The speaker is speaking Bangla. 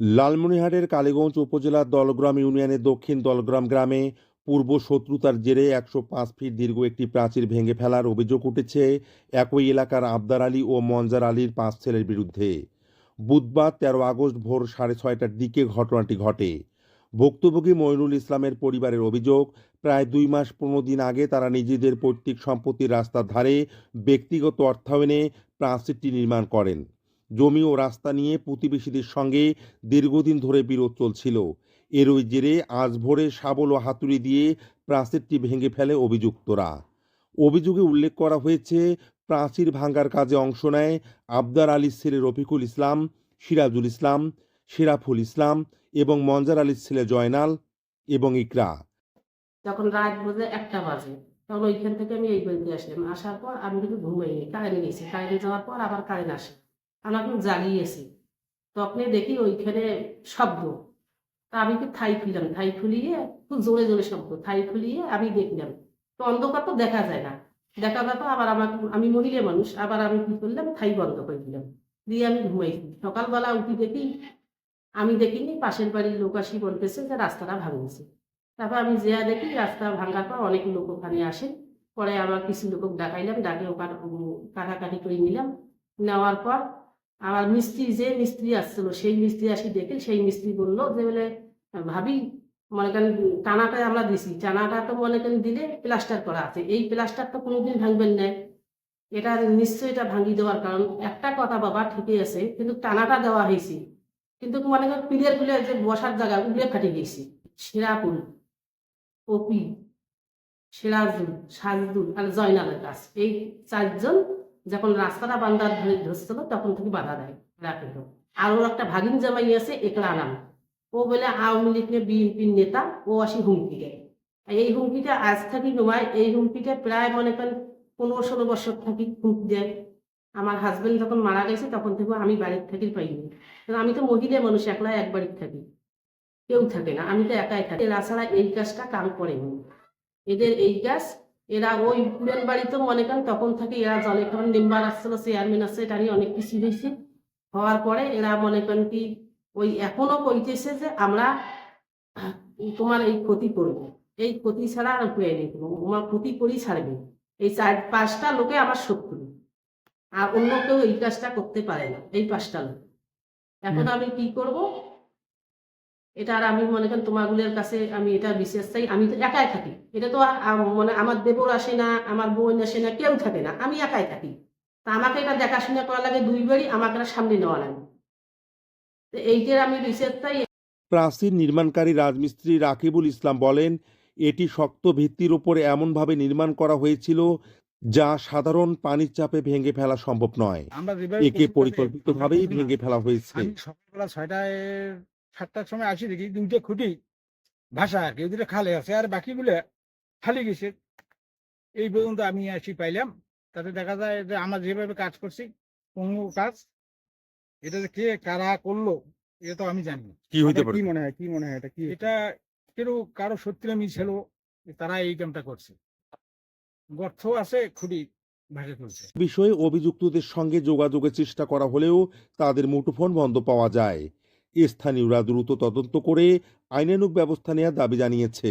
লালমনিরহাটের কালীগঞ্জ উপজেলার দলগ্রাম ইউনিয়নের দক্ষিণ দলগ্রাম গ্রামে পূর্ব শত্রুতার জেরে একশো পাঁচ ফিট দীর্ঘ একটি প্রাচীর ভেঙে ফেলার অভিযোগ উঠেছে একই এলাকার আবদার আলী ও মঞ্জার আলীর পাঁচ ছেলের বিরুদ্ধে। বুধবার তেরো আগস্ট ভোর সাড়ে ছয়টার দিকে ঘটনাটি ঘটে। ভুক্তভোগী মইনুল ইসলামের পরিবারের অভিযোগ, প্রায় দুই মাস পনেরো দিন আগে তারা নিজেদের পৈতৃক সম্পত্তির রাস্তার ধারে ব্যক্তিগত অর্থায়নে প্রাচীরটি নির্মাণ করেন। জমি ও রাস্তা নিয়ে প্রতিবেশীদের সঙ্গে দীর্ঘদিন ধরে বিরোধ চলছিল। এরই জেরে আজ ভোরে শাবল ও হাতুড়ি দিয়ে প্রাচীরটি ভেঙে ফেলে অভিযুক্তরা। অভিযোগে উল্লেখ করা হয়েছে, প্রাচীর ভাঙ্গার কাজে অংশ নেয় আবদার আলীর ছেলে রফিকুল ইসলাম, সিরাজুল ইসলাম শেরাফুল ইসলাম এবং মঞ্জার আলীর ছেলে জয়নাল এবং ইকরা। যখন রাত বাজে একটা বাজে, তখন ওইখান থেকে আমি এই বাড়িতে আসলাম। আসার পর আমি কিন্তু ঘুমাইনি, কারেন্ট গেছি। কারেন্ট যাওয়ার পর আবার কারেন্ট আসে। আমরা কিন্তু জাগিয়েছি তখনই দেখি ওইখানে শব্দ। তা আমি কি থাই খুললাম থাই খুলিয়ে খুব জোরে জোরে শব্দ। থাই খুলিয়ে আমি দেখলাম। তো অন্ধকার তো দেখা যায় না। দেখা যায় তো আবার আমাকে আমি মহিলা মানুষ, আবার আমি কি করলাম? থাই বন্ধ করে দিলাম। দিয়ে আমি ঘুমাইছি। সকালবেলা উঠি দেখি, আমি দেখিনি, পাশের বাড়ির লোক আসি বলতেছে যে রাস্তাটা ভাঙছে তারপর আমি যেয়া দেখি রাস্তা ভাঙার পর অনেক লোক ওখানে আসে। পরে আবার কিছু লোক ডাকাইলাম, ডাকে ওখানে কাটাকাটি করে নিলাম। নেওয়ার পর আমার মিস্ত্রি, যে মিস্ত্রি আসছিল, সেই মিস্ত্রি আসি দেখে সেই মিস্ত্রি বলল যে বলে, ভাবি, মনে করেন টানাটা আমরা দিছি। টানাটা তো মনে করেন দিলে প্লাস্টার করা আছে। এই প্লাস্টার তো কোনোদিন ভাঙবেন না এটা নিশ্চয়ই এটা ভাঙি দেওয়ার কারণ। একটা কথা বাবা ঠিকই আছে, কিন্তু টানাটা দেওয়া হয়েছে। কিন্তু মনে করেন পিলের গুলে যে বসার জায়গা, উগলে ফাটে গেছে। শিরাপুল কপি সিরাজুল সাজদুল আর জয়নালের কাজ এই চারজন যখন রাস্তাটা বান্দার ধরে ধরছিল, তখন থেকে বাধা দেয় রাখেন আর ওর একটা ভাগিন জামাই আছে, একলা নাম। ও বলে, আওয়ামী লীগের বিএনপির নেতা, ও আসি হুমকি দেয় এই হুমকিটা আজ থাকি নয় এই হুমকিটা প্রায় মনে করেন পনেরো ষোলো বছর থাকি হুমকি দেয় আমার হাজব্যান্ড যখন মারা গেছে, তখন থেকে আমি বাড়ির থাকি পাইনি। কারণ আমি তো মহিলা মানুষ, একলা এক বাড়ির থাকি। কেউ থাকে না, আমি তো একাই থাকি। এরা ছাড়া এই কাজটা কাম করেনি। এদের এই কাজ এরা ওই পুরের বাড়িতেও মনে করেন তখন থেকে এরা জলে খাবার মেম্বার আসছিল চেয়ারম্যান আছে এটা নিয়ে অনেক কিছু হয়েছে। হওয়ার পরে এরা মনে করেন কি ওই এখনও কইতেছে যে আমরা তোমার এই ক্ষতি করব। এই ক্ষতি ছাড়া আর উপায় নেই তোমার ক্ষতি করেই ছাড়বে। এই চার পাঁচটা লোকে আমার শত্রু। আর অন্য কেউ এই কাজটা করতে পারে না এই পাঁচটা লোক। এখন আমি কি করব এটা আর আমি মনে করেন তোমাগুলোর কাছে আমি এটা বিশেষ চাই। আমি তো একাই থাকি। এটা তো আর মানে আমার দেবর আসে না আমার বোন আসে না কেউ থাকে না। আমি একাই থাকি। তা আমাকে এটা দেখাশোনা করা লাগে দুই বাড়ি আমাকে সামনে নেওয়া লাগে। তো এইটার আমি বিশেষ চাই। প্রাচীর নির্মাণকারী রাজমিস্ত্রি রাকিবুল ইসলাম বলেন এটি শক্ত ভিত্তির উপরে এমনভাবে নির্মাণ করা হয়েছিল যা সাধারণ পানির চাপে ভেঙে ফেলা সম্ভব নয়। একে পরিকল্পিতভাবেই ভেঙে ফেলা হয়েছে। সকালবেলা ছয়টায় সাতটার সময় আসি দেখি দুইটা খুঁটি ভাষা আর কি ওই দুটো খালে আছে আর বাকিগুলো খালি গেছে। এই পর্যন্ত আমি আসি পাইলাম। তাতে দেখা যায় যে আমরা যেভাবে কাজ করছি কোনো কাজ এটা যে কে কারা করল এটা তো আমি জানি কি হইতে পারে? কি মনে হয় কি মনে হয় এটা কি এটা কেউ কারও সত্যি আমি ছিল তারা এই কামটা করছে। গর্ত আছে খুঁটি বিষয়ে অভিযুক্তদের সঙ্গে যোগাযোগের চেষ্টা করা হলেও তাদের মুঠোফোন বন্ধ পাওয়া যায়। স্থানীয়রা দ্রুত তদন্ত করে আইনানুগ ব্যবস্থা নেওয়ার দাবি জানিয়েছে।